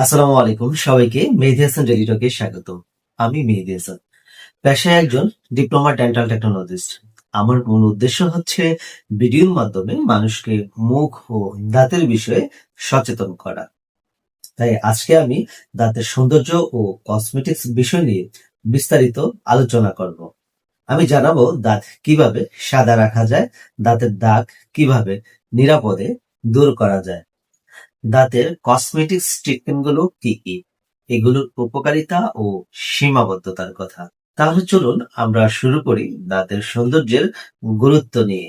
আসসালামু আলাইকুম, সবাইকে মেহেদি হাসান রেডিটকে স্বাগত আমি মেহেদি হাসান। পেশায় একজন ডিপ্লোমা ডেন্টাল টেকনোলজিস্ট। আমার মূল উদ্দেশ্য হচ্ছে ভিডিওর মাধ্যমে মানুষকে মুখ ও দাঁতের বিষয়ে সচেতন করা। তাই আজকে আমি দাঁতের সৌন্দর্য ও কসমেটিক্স বিষয় নিয়ে বিস্তারিত আলোচনা করব। আমি জানাব দাঁত কীভাবে সাদা রাখা যায়, দাঁতের দাগ কীভাবে নিরাপদে দূর করা যায়। দাঁতের কসমেটিক্স ট্রিটমেন্টগুলো কি কি? এগুলোর উপকারিতা ও সীমাবদ্ধতার কথা। তাহলে চলুন আমরা শুরু করি দাঁতের সৌন্দর্যের গুরুত্ব নিয়ে।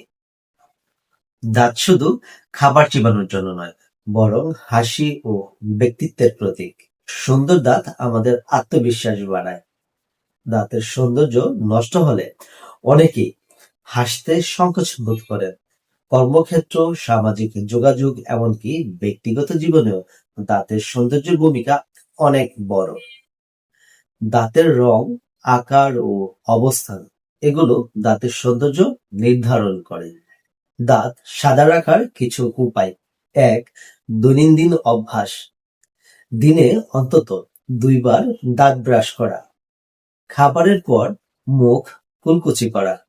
দাঁত শুধু খাবার চিবানোর জন্য নয়, বরং হাসি ও ব্যক্তিত্বের প্রতীক। সুন্দর দাঁত আমাদের আত্মবিশ্বাস বাড়ায়। দাঁতের সৌন্দর্য নষ্ট হলে অনেকেই হাসতে সংকোচ বোধ করেন। কর্মক্ষেত্র, সামাজিক যোগাযোগ, এমনকি ব্যক্তিগত জীবনেও দাঁতের সৌন্দর্যের ভূমিকা অনেক বড়। দাঁতের রং, আকার ও অবস্থান, এগুলো দাঁতের সৌন্দর্য নির্ধারণ করে। দাঁত সাদা রাখার কিছু উপায়। এক, দৈনন্দিন অভ্যাস। দিনে অন্তত দুইবার দাঁত ব্রাশ করা। খাবারের পর মুখ কুলকুচি করা।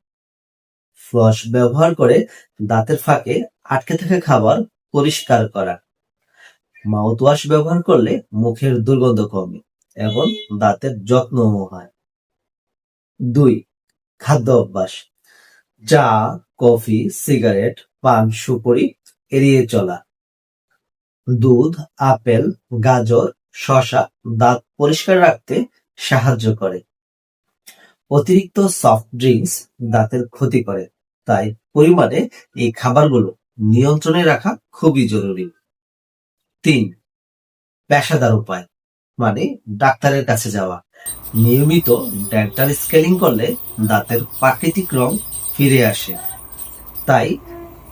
ফ্লস ব্যবহার করে দাঁতের ফাঁকে আটকে থাকা খাবার পরিষ্কার করা। মাউথওয়াশ ব্যবহার করলে মুখের দুর্গন্ধ কমে এবং দাঁতের যত্ন হয়। দুই, খাদ্য অভ্যাস। চা, কফি, সিগারেট, পান, সুপারি এড়িয়ে চলা। দুধ, আপেল, গাজর, শসা দাঁত পরিষ্কার রাখতে সাহায্য করে। অতিরিক্ত সফট ড্রিঙ্কস দাঁতের ক্ষতি করে। তাই পরিমাণে এই খাবারগুলো নিয়ন্ত্রণে রাখা খুবই জরুরি। তিন, পেশাদার উপায় মানে ডাক্তারের কাছে যাওয়া। নিয়মিত ডেন্টাল স্কেলিং করলে দাঁতের প্রাকৃতিক রং ফিরে আসে। তাই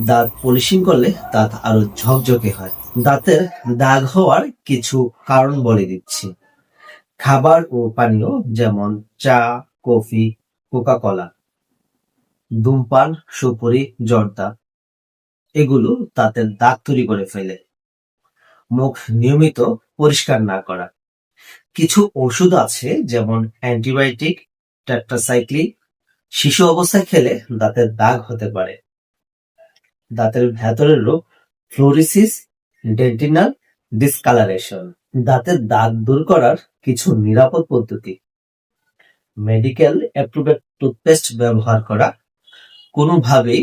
দাঁত পলিশিং করলে দাঁত আরও ঝকঝকে হয়। দাঁতের দাগ হওয়ার কিছু কারণ বলে দিচ্ছি। খাবার ও পানীয় যেমন চা, কফি কোকা কলা ধূমপান, সুপুরি, জর্দা, এগুলো দাঁতের দাগ তৈরি করে ফেলে। মুখ নিয়মিত পরিষ্কার না করা। কিছু ওষুধ আছে, যেমন অ্যান্টিবায়োটিক টেট্রাসাইক্লিন শিশু অবস্থায় খেলে দাঁতের দাগ হতে পারে। দাঁতের ভেতরের রোগ, ফ্লোরিসিস, ডেন্টিনাল ডিসকালারেশন। দাঁতের দাগ দূর করার কিছু নিরাপদ পদ্ধতি। মেডিকেল অ্যাপ্রুভেড টুথপেস্ট ব্যবহার করা কোনোভাবেই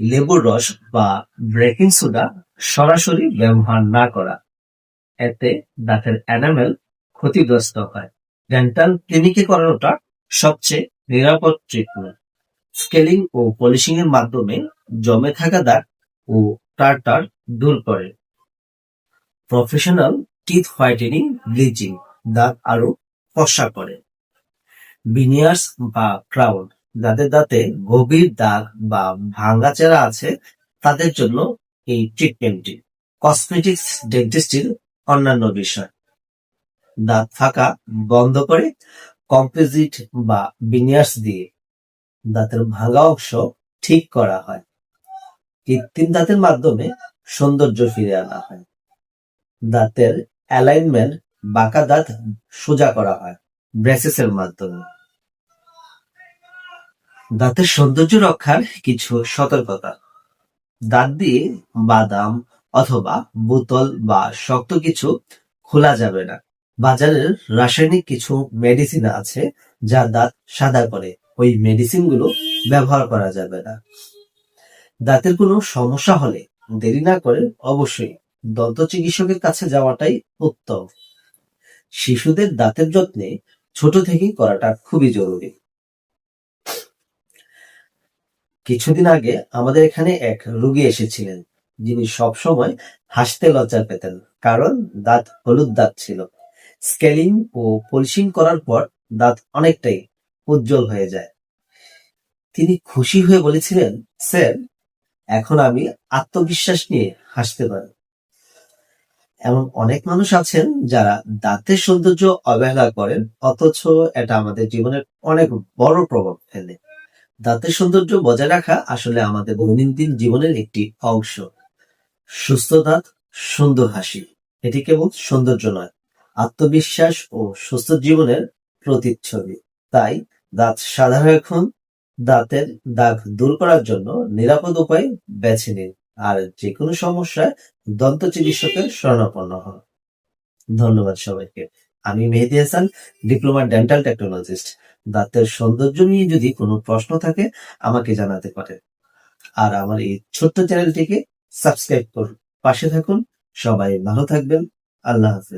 লেবুর রস বা ব্রেকিং সোডা সরাসরি ব্যবহার না করা। এতে দাঁতের এনামেল ক্ষতিগ্রস্ত হয়। ডেন্টাল ক্লিনিকে করানোটা সবচেয়ে নিরাপদ ট্রিটমেন্ট স্কেলিং ও পলিশিং এর মাধ্যমে জমে থাকা দাগ ও টার্টার দূর করে। প্রফেশনাল টিথ হোয়াইটেনিং ব্লিচিং দাঁত আরও ফর্সা করে। বিনিয়ার্স বা ক্রাউন যাদের দাঁতে গভীর দাগ বা ভাঙ্গা চেরা আছে, তাদের জন্য এই ট্রিটমেন্টটি কসমেটিক্স ডেন্টিস্টির অন্যান্য বিষয়। দাঁত ফাঁকা, বন্ধ করে কম্পোজিট বা বিনিয়ার্স দিয়ে দাঁতের ভাঙা অংশ ঠিক করা হয়। কৃত্রিম দাঁতের মাধ্যমে সৌন্দর্য ফিরে আনা হয়। দাঁতের অ্যালাইনমেন্ট বাঁকা দাঁত সোজা করা হয় ব্রেসেসের মাধ্যমে। দাঁতের সৌন্দর্য রক্ষার কিছু সতর্কতা। দাঁত দিয়ে বাদাম অথবা বোতল বা শক্ত কিছু খোলা যাবে না। বাজারের রাসায়নিক কিছু মেডিসিন আছে যা দাঁত সাদা করে। ওই মেডিসিনগুলো ব্যবহার করা যাবে না। দাঁতের কোনো সমস্যা হলে দেরি না করে অবশ্যই দন্ত চিকিৎসকের কাছে যাওয়াটাই উত্তম। শিশুদের দাঁতের যত্নে ছোট থেকেই করাটা খুবই জরুরি। কিছুদিন আগে আমাদের এখানে এক রুগী এসেছিলেন, যিনি সবসময় হাসতে লজ্জা পেতেন, কারণ দাঁত হলুদ দাঁত ছিল। স্কেলিং ও পলিশিং করার পর দাঁত অনেকটাই উজ্জ্বল হয়ে যায়। তিনি খুশি হয়ে বলেছিলেন, স্যার, এখন আমি আত্মবিশ্বাস নিয়ে হাসতে পারি। এমন অনেক মানুষ আছেন যারা দাঁতের সৌন্দর্য অবহেলা করেন, অথচ এটা আমাদের জীবনের অনেক বড় প্রভাব ফেলে। দাঁতের সৌন্দর্য বজায় রাখা আসলে আমাদের দৈনন্দিন জীবনের একটি অংশ। সুস্থ দাঁত, সুন্দর হাসি, এটি কেবল সৌন্দর্য নয়, আত্মবিশ্বাস ও সুস্থ জীবনের প্রতিচ্ছবি। তাই দাঁত সাধারণ এখন, দাঁতের দাগ দূর করার জন্য নিরাপদ উপায় বেছে নিন, আর যে কোনো সমস্যায় দন্ত চিকিৎসকের শরণাপন্ন হন। ধন্যবাদ সবাইকে। আমি Mehedi Hasan, diploma dental technologist. দাঁতের সৌন্দর্য নিয়ে যদি কোনো প্রশ্ন থাকে, আমাকে জানাতে পারেন। আর আমার এই ছোট্ট চ্যানেলটিকে সাবস্ক্রাইব করুন পাশে থাকুন। সবাই ভালো থাকবেন। আল্লাহ হাফেজ।